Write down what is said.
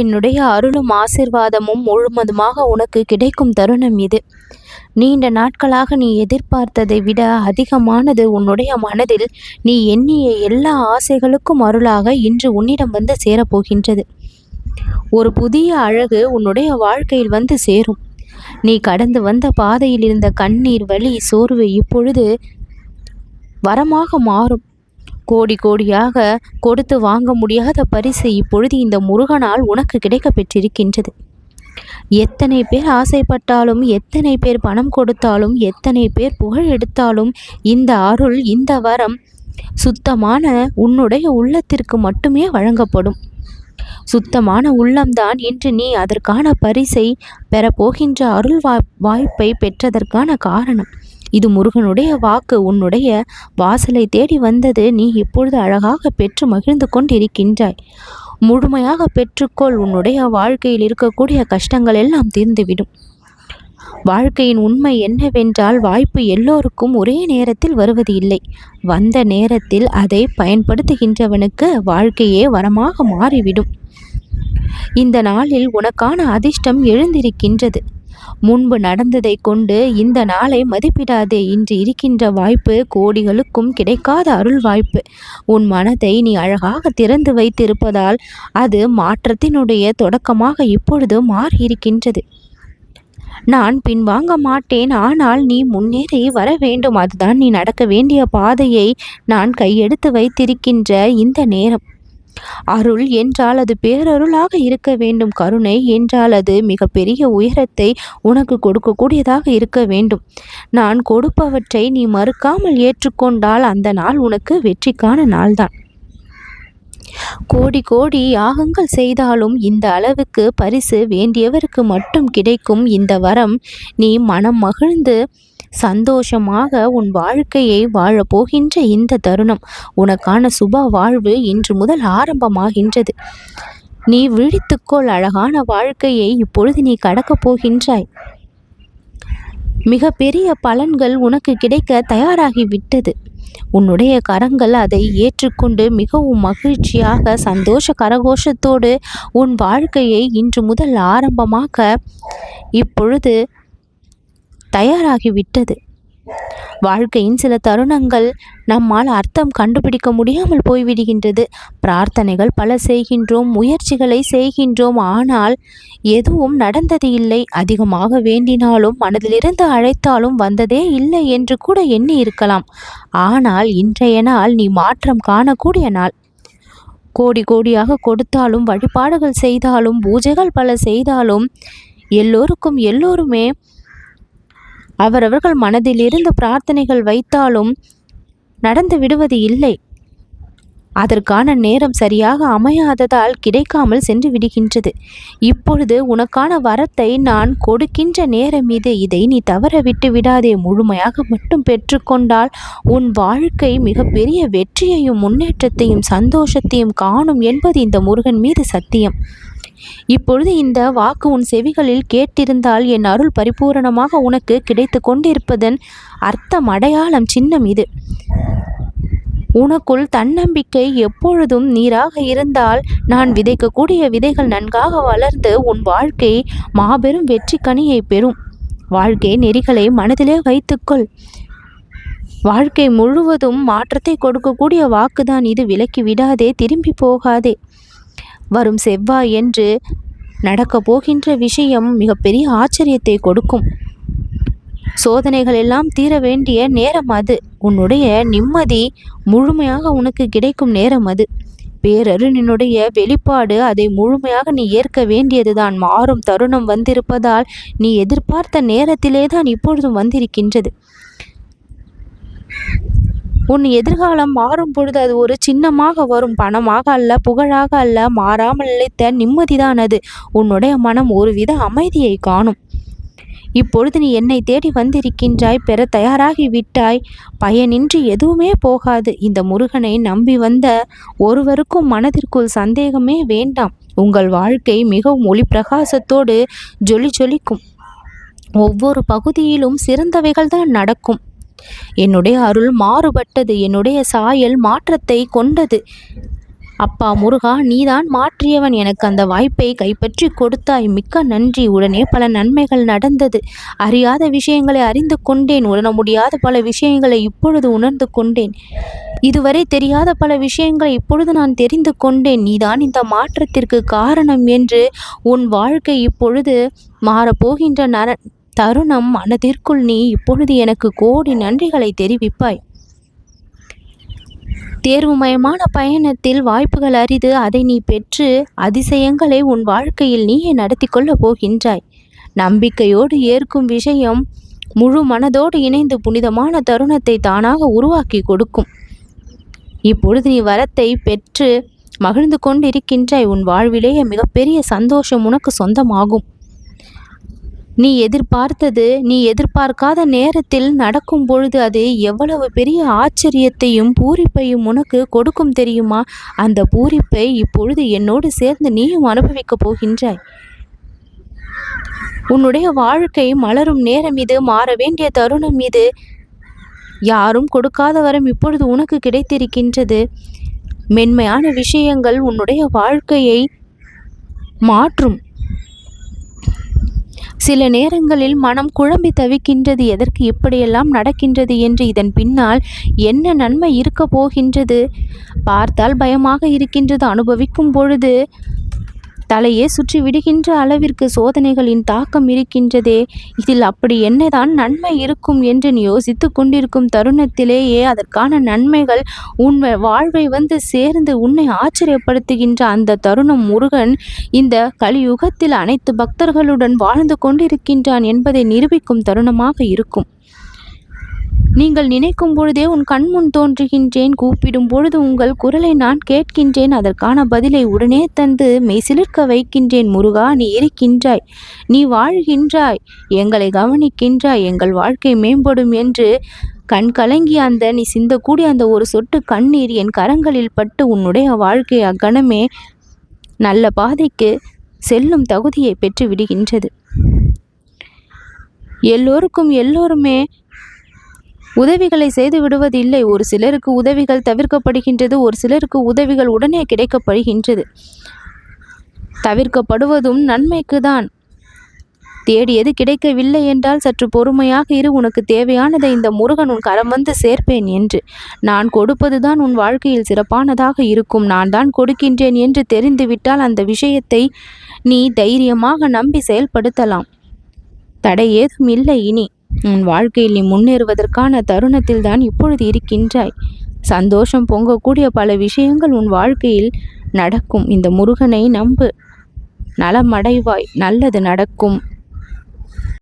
என்னுடைய அருளும் ஆசிர்வாதமும் முழுமதுமாக உனக்கு கிடைக்கும் தருணம் இது. நீண்ட நாட்களாக நீ எதிர்பார்த்ததை விட அதிகமானது உன்னுடைய மனதில் நீ எண்ணிய எல்லா ஆசைகளுக்கும் அருளாக இன்று உன்னிடம் வந்து சேரப்போகின்றது. ஒரு புதிய அழகு உன்னுடைய வாழ்க்கையில் வந்து சேரும். நீ கடந்து வந்த பாதையில் இருந்த கண்ணீர் வலி சோர்வு இப்பொழுது வரமாக மாறும். கோடி கோடியாக கொடுத்து வாங்க முடியாத பரிசு இப்பொழுது இந்த முருகனால் உனக்கு கிடைக்க பெற்றிருக்கின்றது எத்தனை பேர் ஆசைப்பட்டாலும் எத்தனை பேர் பணம் கொடுத்தாலும் எத்தனை பேர் புகழ் எடுத்தாலும் இந்த அருள் இந்த வரம் சுத்தமான உன்னுடைய உள்ளத்திற்கு மட்டுமே வழங்கப்படும். சுத்தமான உள்ளம்தான் இன்று நீ அதற்கான பரிசை பெறப்போகின்ற அருள் வாய்ப்பை பெற்றதற்கான காரணம். இது முருகனுடைய வாக்கு. உன்னுடைய வாசலை தேடி வந்தது நீ இப்பொழுது அழகாக பெற்று மகிழ்ந்து கொண்டிருக்கின்றாய். முழுமையாக பெற்றுக்கொள். உன்னுடைய வாழ்க்கையில் இருக்கக்கூடிய கஷ்டங்கள் எல்லாம் தீர்ந்துவிடும். வாழ்க்கையின் உண்மை என்னவென்றால் வாய்ப்பு எல்லோருக்கும் ஒரே நேரத்தில் வருவது இல்லை. வந்த நேரத்தில் அதை பயன்படுத்துகின்றவனுக்கு வாழ்க்கையே வரமாக மாறிவிடும். இந்த நாளில் உனக்கான அதிர்ஷ்டம் எழுந்திருக்கின்றது. முன்பு நடந்ததை கொண்டு இந்த நாளை மதிப்பிடாதே. இன்று இருக்கின்ற வாய்ப்பு கோடிகளுக்கும் கிடைக்காத அருள் வாய்ப்பு. உன் மனதை நீ அழகாக திறந்து வைத்திருப்பதால் அது மாற்றத்தினுடைய தொடக்கமாக இப்பொழுது மாறியிருக்கின்றது. நான் பின்வாங்க மாட்டேன். ஆனால் நீ முன்னேறி வர வேண்டும். அதுதான் நீ நடக்க வேண்டிய பாதையை நான் கையெடுத்து வைத்திருக்கின்ற இந்த நேரம். அருள் என்றால் அது பேரருளாக இருக்க வேண்டும். கருணை என்றால் அது மிகப்பெரிய உயரத்தை உனக்கு கொடுக்கக்கூடியதாக இருக்க வேண்டும். நான் கொடுப்பவற்றை நீ மறுக்காமல் ஏற்றுக்கொண்டால் அந்த நாள் உனக்கு வெற்றிக்கான நாள்தான். கோடி கோடி யாகங்கள் செய்தாலும் இந்த அளவுக்கு பரிசு வேண்டியவருக்கு மட்டும் கிடைக்கும் இந்த வரம். நீ மனம் மகிழ்ந்து சந்தோஷமாக உன் வாழ்க்கையை வாழப்போகின்ற இந்த தருணம் உனக்கான சுப வாழ்வு இன்று முதல் ஆரம்பமாகின்றது. நீ விழித்துக்கொள் அழகான வாழ்க்கையை இப்பொழுது நீ கடக்கப் போகின்றாய். மிக பெரிய பலன்கள் உனக்கு கிடைக்க தயாராகிவிட்டது. உன்னுடைய கரங்கள் அதை ஏற்றுக்கொண்டு மிகவும் மகிழ்ச்சியாக சந்தோஷ கரகோஷத்தோடு உன் வாழ்க்கையை இன்று முதல் ஆரம்பமாக்க இப்பொழுது தயாராகிவிட்டது. வாழ்க்கையின் சில தருணங்கள் நம்மால் அர்த்தம் கண்டுபிடிக்க முடியாமல் போய்விடுகின்றது. பிரார்த்தனைகள் பல செய்கின்றோம் முயற்சிகளை செய்கின்றோம் ஆனால் எதுவும் நடந்தது இல்லை. அதிகமாக வேண்டினாலும் மனதிலிருந்து அழைத்தாலும் வந்ததே இல்லை என்று கூட எண்ணி இருக்கலாம். ஆனால் இன்றைய நாள் நீ மாற்றம் காணக்கூடிய நாள். கோடி கோடியாக கொடுத்தாலும் வழிபாடுகள் செய்தாலும் பூஜைகள் பல செய்தாலும் எல்லோருக்கும் எல்லோருமே அவரவர்கள் மனதிலிருந்து பிரார்த்தனைகள் வைத்தாலும் நடந்து விடுவது இல்லை. அதற்கான நேரம் சரியாக அமையாததால் கிடைக்காமல் சென்று விடுகின்றது. இப்பொழுது உனக்கான வரத்தை நான் கொடுக்கின்ற நேரம் இது. இதை நீ தவற விட்டு விடாதே. முழுமையாக மட்டும் பெற்றுக்கொண்டால் உன் வாழ்க்கை மிகப்பெரிய வெற்றியையும் முன்னேற்றத்தையும் சந்தோஷத்தையும் காணும் என்பது இந்த முருகன் மீது சத்தியம். இப்பொழுது இந்த வாக்கு உன் செவிகளில் கேட்டிருந்தால் என் அருள் பரிபூரணமாக உனக்கு கிடைத்து கொண்டிருப்பதன் அர்த்தம் அடையாளம் சின்னம் இது. உனக்குள் தன்னம்பிக்கை எப்பொழுதும் நீராக இருந்தால் நான் விதைக்கக்கூடிய விதைகள் நன்காக வளர்ந்து உன் வாழ்க்கை மாபெரும் வெற்றி கனியை பெறும். வாழ்க்கை நெறிகளை மனதிலே வைத்துக்கொள். வாழ்க்கை முழுவதும் மாற்றத்தை கொடுக்கக்கூடிய வாக்குதான் இது. விலக்கி விடாதே திரும்பி போகாதே. வரும் செவ்வாய் என்று நடக்கப் போகின்ற விஷயம் மிகப்பெரிய ஆச்சரியத்தை கொடுக்கும். சோதனைகள் எல்லாம் தீர வேண்டிய நேரம் அது. உன்னுடைய நிம்மதி முழுமையாக உனக்கு கிடைக்கும் நேரம் அது. பேரருணினுடைய வெளிப்பாடு அதை முழுமையாக நீ ஏற்க வேண்டியதுதான். மாறும் தருணம் வந்திருப்பதால் நீ எதிர்பார்த்த நேரத்திலே தான் இப்பொழுதும் வந்திருக்கின்றது. உன் எதிர்காலம் மாறும் பொழுது அது ஒரு சின்னமாக வரும். பணமாக அல்ல புகழாக அல்ல மாறாமல் நிலைத்த நிம்மதிதான் அது. உன்னுடைய மனம் ஒருவித அமைதியை காணும். இப்பொழுது நீ என்னை தேடி வந்திருக்கின்றாய் பெற தயாராகி விட்டாய். பயனின்றி எதுவுமே போகாது. இந்த முருகனை நம்பி வந்த ஒருவருக்கும் மனதிற்குள் சந்தேகமே வேண்டாம். உங்கள் வாழ்க்கை மிகவும் ஒளி பிரகாசத்தோடு ஜொலி ஜொலிக்கும். ஒவ்வொரு பகுதியிலும் சிறந்தவைகள் தான் நடக்கும். என்னுடைய அருள் மாறுபட்டது என்னுடைய சாயல் மாற்றத்தை கொண்டது. அப்பா முருகா நீதான் மாற்றியவன். எனக்கு அந்த வாய்ப்பை கைப்பற்றி கொடுத்தாய். மிக்க நன்றி. உடனே பல நன்மைகள் நடந்தது. அறியாத விஷயங்களை அறிந்து கொண்டேன். உணர முடியாத பல விஷயங்களை இப்பொழுது உணர்ந்து கொண்டேன். இதுவரை தெரியாத பல விஷயங்களை இப்பொழுது நான் தெரிந்து கொண்டேன். நீதான் இந்த மாற்றத்திற்கு காரணம் என்று உன் வாழ்க்கை இப்பொழுது மாறப்போகின்ற நர தருணம் மனதிற்குள் நீ இப்பொழுது எனக்கு கோடி நன்றிகளை தெரிவிப்பாய். தேர்வுமயமான பயணத்தில் வாய்ப்புகள் அறிது அதை நீ பெற்று அதிசயங்களை உன் வாழ்க்கையில் நீயே நடத்தி கொள்ளப் போகின்றாய். நம்பிக்கையோடு ஏற்கும் விஷயம் முழு மனதோடு இணைந்து புனிதமான தருணத்தை தானாக உருவாக்கி கொடுக்கும். இப்பொழுது நீ வரத்தை பெற்று மகிழ்ந்து கொண்டிருக்கின்றாய். உன் வாழ்விலேயே மிகப்பெரிய சந்தோஷம் உனக்கு சொந்தமாகும். நீ எதிர்பார்த்தது நீ எதிர்பார்க்காத நேரத்தில் நடக்கும் பொழுது அது எவ்வளவு பெரிய ஆச்சரியத்தையும் பூரிப்பையும் உனக்கு கொடுக்கும் தெரியுமா? அந்த பூரிப்பை இப்பொழுது என்னோடு சேர்ந்து நீயும் அனுபவிக்கப் போகின்றாய். உன்னுடைய வாழ்க்கை மலரும் நேரம் இது மாற வேண்டிய தருணம் இது. யாரும் கொடுக்காத வரம் இப்பொழுது உனக்கு கிடைத்திருக்கின்றது. மென்மையான விஷயங்கள் உன்னுடைய வாழ்க்கையை மாற்றும். சில நேரங்களில் மனம் குழம்பி தவிக்கின்றது எதற்கு இப்படியெல்லாம் நடக்கின்றது என்று இதன் பின்னால் என்ன நன்மை இருக்க போகின்றது? பார்த்தால் பயமாக இருக்கின்றது அனுபவிக்கும் பொழுது தலையே சுற்றி விடுகின்ற அளவிற்கு சோதனைகளின் தாக்கம் இருக்கின்றதே. இதில் அப்படி என்னதான் நன்மை இருக்கும் என்று நீ யோசித்து கொண்டிருக்கும் தருணத்திலேயே அதற்கான நன்மைகள் உன் வாழ்வை வந்து சேர்ந்து உன்னை ஆச்சரியப்படுத்துகின்ற அந்த தருணம் முருகன் இந்த கலியுகத்தில் அனைத்து பக்தர்களுடன் வாழ்ந்து கொண்டிருக்கின்றான் என்பதை நிரூபிக்கும் தருணமாக இருக்கும். நீங்கள் நினைக்கும் பொழுதே உன் கண்முன் தோன்றுகின்றேன். கூப்பிடும் பொழுது உங்கள் குரலை நான் கேட்கின்றேன். அதற்கான பதிலை உடனே தந்து மெய்சிலிர்க்க வைக்கின்றேன். முருகா நீ இருக்கின்றாய். நீ வாழ்கின்றாய். எங்களை கவனிக்கின்றாய். எங்கள் வாழ்க்கை மேம்படும் என்று கண் கலங்கி அந்த நீ சிந்தக்கூடிய அந்த ஒரு சொட்டு கண்ணீர் என் கரங்களில் பட்டு உன்னுடைய வாழ்க்கை அக்கணமே நல்ல பாதைக்கு செல்லும் தகுதியை பெற்று விடுகின்றது. எல்லோருக்கும் எல்லோருமே உதவிகளை செய்து விடுவதில்லை. ஒரு சிலருக்கு உதவிகள் தவிர்க்கப்படுகின்றது ஒரு சிலருக்கு உதவிகள் உடனே கிடைக்கப்படுகின்றது. தவிர்க்கப்படுவதும் நன்மைக்கு தான் தேடியது கிடைக்கவில்லை என்றால் சற்று பொறுமையாக இரு உனக்கு தேவையானதை இந்த முருகன் உன் கரம் வந்து சேர்ப்பேன் என்று. நான் கொடுப்பதுதான் உன் வாழ்க்கையில் சிறப்பானதாக இருக்கும். நான் தான் கொடுக்கின்றேன் என்று தெரிந்துவிட்டால் அந்த விஷயத்தை நீ தைரியமாக நம்பி செயல்படுத்தலாம். தடை ஏதும் இல்லை இனி. உன் வாழ்க்கையில் நீ முன்னேறுவதற்கான தருணத்தில் தான் இப்பொழுது இருக்கின்றாய். சந்தோஷம் பொங்கக்கூடிய பல விஷயங்கள் உன் வாழ்க்கையில் நடக்கும். இந்த முருகனை நம்பு. நலமடைவாய். நல்லது நடக்கும்.